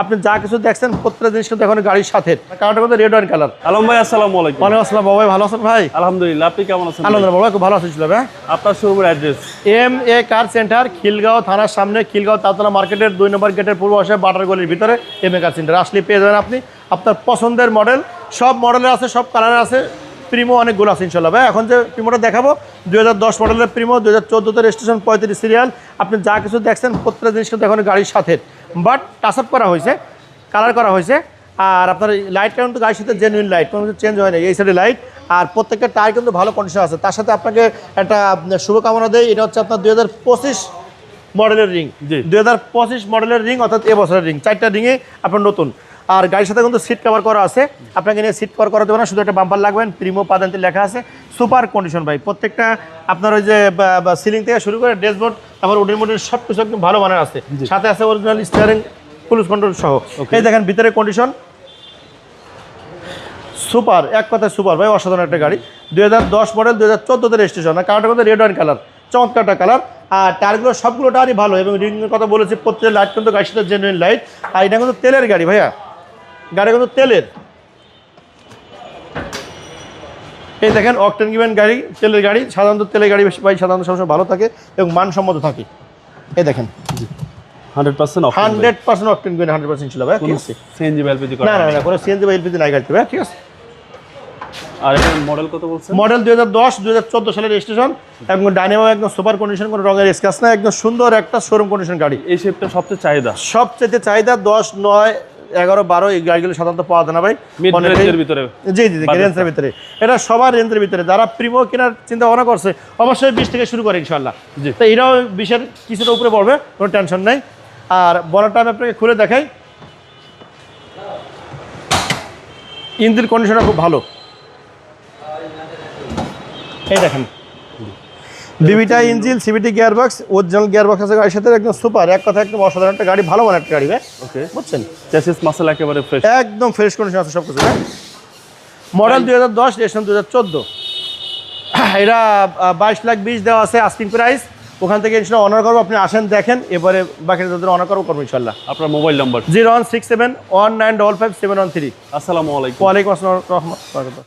আপনি যা কিছু দেখছেন প্রত্যেকটা জিনিস কিন্তু এখন গাড়ির সাথে। কালারটা কিন্তু রেড ওয়াইন কালার আলম ভাই আসসালামু আলাইকুম। ওয়ালাইকুম আসসালাম বাবাই ভালো আছেন ভাই? আলহামদুলিল্লাহ আপনি কেমন আছেন? আলহামদুলিল্লাহ বাবা খুব ভালো আছেন ছিল ভাই আপনার শোরুমের address M A car centre Khilgaon থানার সামনে খিলগাঁও তাতলা মার্কেটের দুই নম্বর গেটের পূর্ব পাশে বাটার গলির ভিতরে এম এ কার সেন্টার আসলে পেয়ে যাবেন আপনি। আপনার পছন্দের মডেল সব মডেলের আছে সব কালারের আছে। প্রিমো অনেকগুলো আছে ইনশাল্লাহ ভাই এখন যে প্রিমোটা দেখাবো দুই হাজার দশ মডেলের প্রিমো দুই হাজার চোদ্দোতে রেজিস্ট্রেশন পঁয়ত্রিশ সিরিয়াল আপনি যা কিছু দেখছেন প্রত্যেকটা জিনিস কিন্তু এখন গাড়ির সাথে। বাট টাচ আপ করা হয়েছে কালার করা হয়েছে। আর আপনার লাইটটা কিন্তু গাড়ির সাথে জেনুইন লাইট কোনো কিছু চেঞ্জ হয় না এই সাইডে লাইট আর প্রত্যেকটা টায়ার কিন্তু ভালো কন্ডিশন আছে। তার সাথে আপনাকে একটা শুভকামনা দেয় এটা হচ্ছে আপনার দুই হাজার পঁচিশ মডেলের রিং। দুই হাজার পঁচিশ মডেলের রিং অর্থাৎ এবছরের রিং চারটা রিংয়ে আপনার নতুন। আর গাড়ির সাথে কিন্তু সিট কভার করা আছে। আপনাকে নিয়ে সিট কভার করা দেবে না শুধু একটা বাম্পার লাগবেন প্রিমো পাদান্তে লেখা আছে। সুপার কন্ডিশন ভাই প্রত্যেকটা আপনার ওই যে সিলিং থেকে শুরু করে ড্যাশবোর্ড তারপর উডেন মোডের সব কিছু একদম ভালো মানের আছে। সাথে আছে অরিজিনাল স্টিয়ারিং পুলিশ কন্ট্রোল সহ। এই দেখেন ভিতরে কন্ডিশন সুপার এক কথায় সুপার ভাই অসাধারণ একটা গাড়ি। দুই হাজার দশ মডেল দুই হাজার চোদ্দোতে রেজিস্ট্রেশন আর কালারটা কিন্তু রেড কালার চমৎকারটা কালার আর টায়ারগুলো সবগুলো টায়ারই ভালো এবং রিংয়ের কথা বলেছি প্রত্যেকের লাইট কিন্তু গাড়ির সাথে জেনুইন লাইট আর এটা কিন্তু তেলের গাড়ি ভাইয়া। গাড়ি কিন্তু তেলের। এই দেখেন অকটেন গিভেন গাড়ি তেলের গাড়ি সাধারণত তেলের গাড়ি বেশি ভাই সাধারণত সবসময় ভালো থাকে এবং মানসম্মত থাকে। এই দেখেন hundred percent hundred percent octane given hundred percent ছিল ভাই ঠিক আছে? সিএনজি এলপিজি না না না কোনো সিএনজি বা এলপিজি নাই গাড়িতে ভাই ঠিক আছে? আর এটার মডেল কত বলছেন মডেল দুই হাজার দশ দুই হাজার চোদ্দ সালের রেজিস্ট্রেশন এবং ডাইনামো একদম সুপার কন্ডিশন কোনো রঙের স্ক্যাচ না একদম সুন্দর একটা শোরুম কন্ডিশন গাড়ি। এই শেপটা সবচেয়ে চাহিদা। সবচেয়ে চাহিদা দশ নয় এগারো বারো এই গাড়িগুলো সাধারণত পাওয়া যায় না ভাই। ভিতরে। জি জি রেঞ্জের ভিতরে। এটা সবার রেঞ্জের ভিতরে। যারা প্রিমো কেনার চিন্তা ভাবনা করছে অবশ্যই বিশ থেকে শুরু করে ইনশাল্লাহ তো এটাও বিশের কিছুটা উপরে পড়বে কোনো টেনশন নাই। আর বলারটা আমি আপনাকে খুলে দেখাই। ইঞ্জিন কন্ডিশনটা খুব ভালো। এই দেখেন। বিবিটা engine CVT gear box original gear box আছে গাড়ির সাথে একদম সুপার এক কথা একদম অসাধারণ একটা গাড়ি ভালো মানে একটা গাড়ি ভাই। ওকে বুঝছেন? চেসিস মাসেল একেবারে ফ্রেশ একদম ফ্রেশ কন্ডিশন আছে সব কিছু মডেল দুই হাজার দশ রেশন দুই হাজার চোদ্দ। এটা বাইশ লাখ বিশ দেওয়া আছে আস্কিং প্রাইস ওখান থেকে ইনশাল্লাহ অনার করব আপনি আসেন দেখেন এবারে বাকি তাদের অনার করব করব ইনশাল্লাহ। আপনার mobile number zero one six seven one nine double five seven one three. আসসালামু আলাইকুম। ওয়ালাইকুম আসসালাম রহমতুল্লাহ